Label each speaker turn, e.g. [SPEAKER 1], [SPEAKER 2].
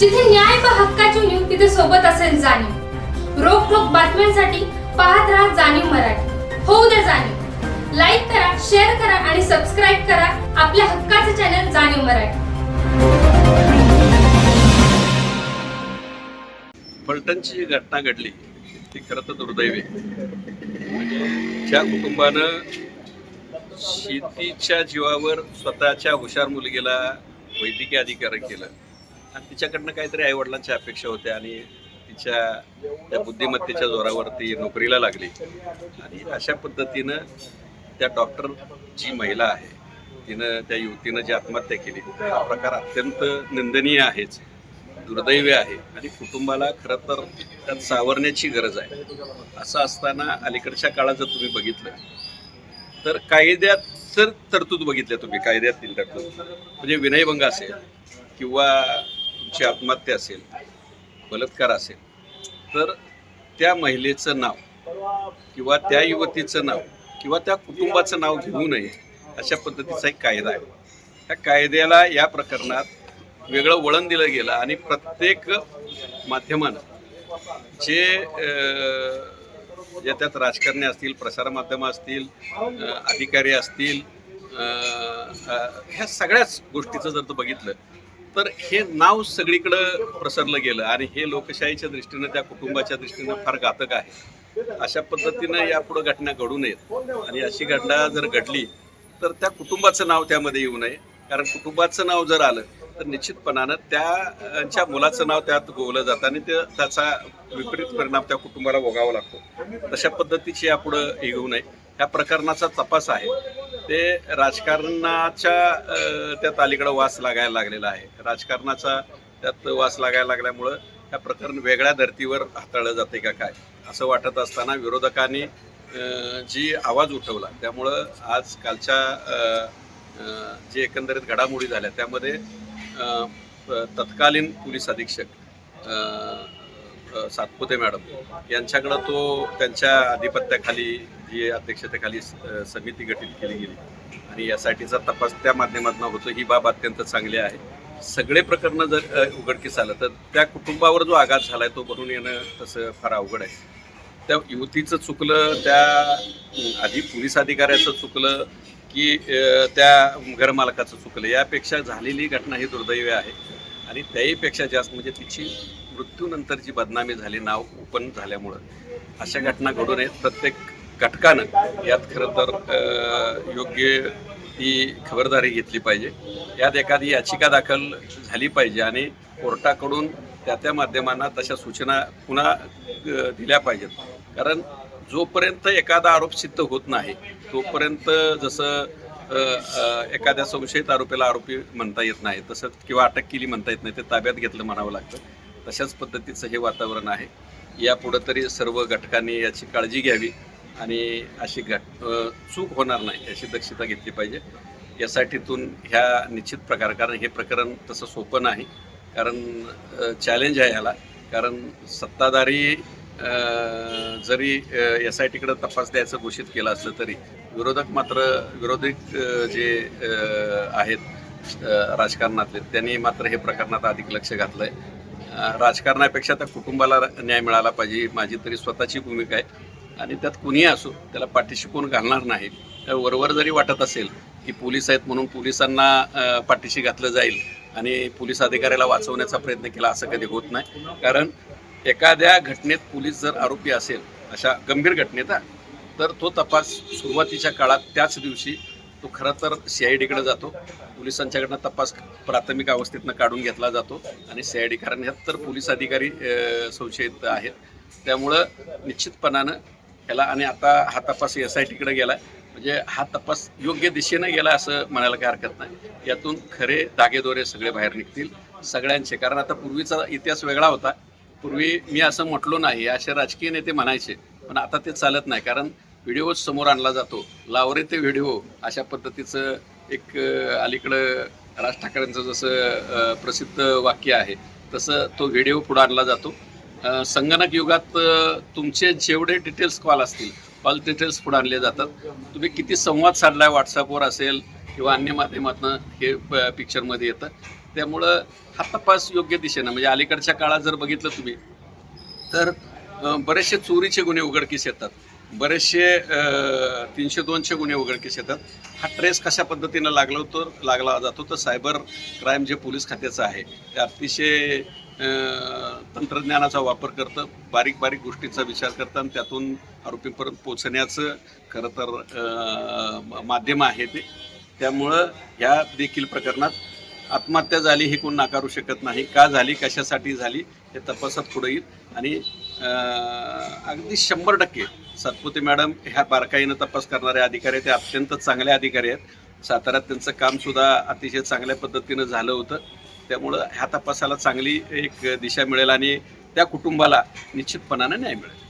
[SPEAKER 1] जिथे न्याय पहा हक्काची नीव तिथे सोबत असेल जाणीव. रोखोक बातम्यांसाठी पाहत राहा जाणीव मराठी. होऊ द्या जाणीव. लाईक करा शेअर करा आणि सबस्क्राईब करा आपल्या हक्काचे चॅनल जाणीव मराठी.
[SPEAKER 2] फलटणची जी घटना घडली ती खरं तर दुर्दैवी म्हणजे ज्या कुटुंबानं शेतीच्या जीवावर स्वतःच्या हुशार मुलगीला वैद्यकीय अधिकारी केलं आणि तिच्याकडनं काहीतरी आईवडिलांच्या अपेक्षा होत्या आणि तिच्या त्या बुद्धिमत्तेच्या जोरावर ती नोकरीला लागली. आणि अशा पद्धतीनं त्या डॉक्टर जी महिला आहे तिनं त्या युवतीनं जी आत्महत्या केली हा प्रकार अत्यंत निंदनीय आहेच दुर्दैवी आहे आणि कुटुंबाला खरं तर त्यात सावरण्याची गरज आहे. असं असताना अलीकडच्या काळात जर तुम्ही बघितलं तर कायद्यात तर तरतूद बघितल्या तुम्ही कायद्यातील तरतूद म्हणजे विनयभंग असेल किंवा तुमची आत्महत्या असेल बलात्कार असेल तर त्या महिलेचं नाव किंवा त्या युवतीचं नाव किंवा त्या कुटुंबाचं नाव घेऊ नये अशा पद्धतीचा एक कायदा आहे. त्या कायद्याला या प्रकरणात वेगळं वळण दिलं गेलं आणि प्रत्येक माध्यमानं जे ज्या त्यात राजकारणी असतील प्रसारमाध्यमं असतील अधिकारी असतील ह्या सगळ्याच गोष्टीचं जर तो बघितलं तर हे नाव सगळीकडं प्रसरलं गेलं आणि हे लोकशाहीच्या दृष्टीनं त्या कुटुंबाच्या दृष्टीनं फार घातक आहे. अशा पद्धतीनं यापुढे घटना घडू नयेत. आणि अशी घटना जर घडली तर त्या कुटुंबाचं नाव त्यामध्ये येऊ नये. कारण कुटुंबाचं नाव जर आलं तर निश्चितपणानं त्यांच्या मुलाचं नाव त्यात गोवलं जातं आणि ते त्याचा विपरीत परिणाम त्या कुटुंबाला भोगावा लागतो. तशा पद्धतीची यापुढं हे घेऊ नये. ह्या प्रकरणाचा तपास आहे. ते राजकारणाच्या त्या त्यात अलीकडं वास लागायला लागलेला आहे. राजकारणाचा त्यात वास लागायला लागल्यामुळं ह्या प्रकरण वेगळ्या धर्तीवर हाताळलं जाते का काय? असं वाटत असताना विरोधकांनी जी आवाज उठवला त्यामुळं आज कालच्या जे एकंदरीत घडामोडी झाल्या त्यामध्ये तत्कालीन पोलीस अधीक्षक सातपुते मॅडम यांच्याकडं तो त्यांच्या आधिपत्याखाली जी अध्यक्षतेखाली समिती गठीत केली गेली. आणि यासाठीचा तपास त्या माध्यमातून होतो ही बाब अत्यंत चांगली आहे. सगळे प्रकरणं जर उघडकीस आलं तर त्या कुटुंबावर जो आघात झाला आहे तो भरून येणं तसं फार अवघड आहे. त्या युवतीचं चुकलं त्या आधी पोलीस अधिकाऱ्याचं चुकलं की त्या घरमालकाचं चुकलं. यापेक्षा झालेली घटना ही दुर्दैवी आहे. आणि त्याहीपेक्षा जास्त म्हणजे तिची मृत्यूनंतरची बदनामी झाली नाव ओपन झाल्यामुळं. अशा घटना घडू नयेत प्रत्येक घटकानं यात खरं तर योग्य ती खबरदारी घेतली पाहिजे. यात एखादी याचिका दाखल झाली पाहिजे आणि कोर्टाकडून त्या त्या माध्यमांना तशा सूचना पुन्हा दिल्या पाहिजेत. कारण जोपर्यंत एखादा आरोप सिद्ध होत नाही तोपर्यंत जसं एखाद्या संशयित आरोपीला आरोपी म्हणता येत नाही तसंच किंवा अटक केली म्हणता येत नाही ते ताब्यात घेतलं म्हणावं लागतं. तशाच पद्धतीचं हे वातावरण आहे. यापुढं तरी सर्व घटकांनी याची काळजी घ्यावी आणि अशी घट चूक होणार नाही याची दक्षता घेतली पाहिजे. यासाठीतून ह्या निश्चित प्रकार कारण हे प्रकरण तसं सोपं नाही कारण चॅलेंज आहे ह्याला कारण सत्ताधारी जरी एस आय टीकडे तपास द्यायचं घोषित केलं असलं तरी विरोधक मात्र विरोधी जे आहेत राजकारणातले त्यांनी मात्र हे प्रकरणात अधिक लक्ष घातलं आहे राजकारणापेक्षा त्या कुटुंबाला न्याय मिळाला पाहिजे माझी तरी स्वतःची भूमिका आहे. आणि त्यात कुणीही असो त्याला पाठीशी कोण घालणार नाही. तर वरवर जरी वाटत असेल की पोलीस आहेत म्हणून पोलिसांना पाठीशी घातलं जाईल आणि पोलीस अधिकाऱ्याला वाचवण्याचा प्रयत्न केला असं कधी होत नाही. कारण एखाद्या घटनेत पोलीस जर आरोपी असेल अशा गंभीर घटनेत तर तो तपास सुरुवातीच्या काळात त्याच दिवशी तो खरं तर सी आय डीकडे जातो. पोलिसांच्याकडनं तपास प्राथमिक अवस्थेतनं काढून घेतला जातो आणि सी आय डी कारण ह्यात तर पोलीस अधिकारी संशयित आहेत. त्यामुळं निश्चितपणानं ह्याला आणि आता हा तपास एस आय टीकडे गेला म्हणजे हा तपास योग्य दिशेनं गेला असं म्हणायला काही हरकत नाही. यातून खरे दागेदोरे सगळे बाहेर निघतील सगळ्यांचे. कारण आता पूर्वीचा इतिहास वेगळा होता. पूर्वी मी असं म्हटलो नाही असे राजकीय नेते म्हणायचे पण आता ते चालत नाही. कारण व्हिडिओ समोर आणला जातो. लावरे ते व्हिडिओ अशा पद्धतीचं एक अलीकडं राज ठाकरेंचं जसं प्रसिद्ध वाक्य आहे तसं तो व्हिडिओ पुढे आणला जातो. संगणक युगात तुमचे जेवढे डिटेल्स कॉल असतील कॉल डिटेल्स पुढे आणले जातात. तुम्ही किती संवाद साधलाय व्हॉट्सअपवर असेल किंवा अन्य माध्यमातून हे प- पिक्चरमध्ये येतं. त्यामुळं हा तपास योग्य दिशेनं म्हणजे अलीकडच्या काळात जर बघितलं तुम्ही तर बरेचसे चोरीचे गुन्हे उघडकीस येतात. बरेचसे तीनशे दोनशे गुन्हे उघडकीस येतात. हा ट्रेस कशा पद्धतीनं लागला तर लागला जातो? तर सायबर क्राईम जे पोलीस खात्याचं आहे ते अतिशय तंत्रज्ञानाचा वापर करतं बारीक बारीक गोष्टींचा विचार करतं आणि त्यातून आरोपीपर्यंत पोचण्याचं खरं तर माध्यम आहे ते. त्यामुळं ह्या देखील प्रकरणात आत्महत्या झाली हे कोण नाकारू शकत नाही का झाली कशासाठी झाली हे तपासात पुढे येईल. आणि अगदी शंभर टक्के. सातपुते मॅडम ह्या बारकाईनं तपास करणारे अधिकारी आहेत ते अत्यंत चांगले अधिकारी आहेत. साताऱ्यात त्यांचं कामसुद्धा अतिशय चांगल्या पद्धतीनं झालं होतं. त्यामुळं ह्या तपासाला चांगली एक दिशा मिळेल आणि त्या कुटुंबाला निश्चितपणानं न्याय मिळेल.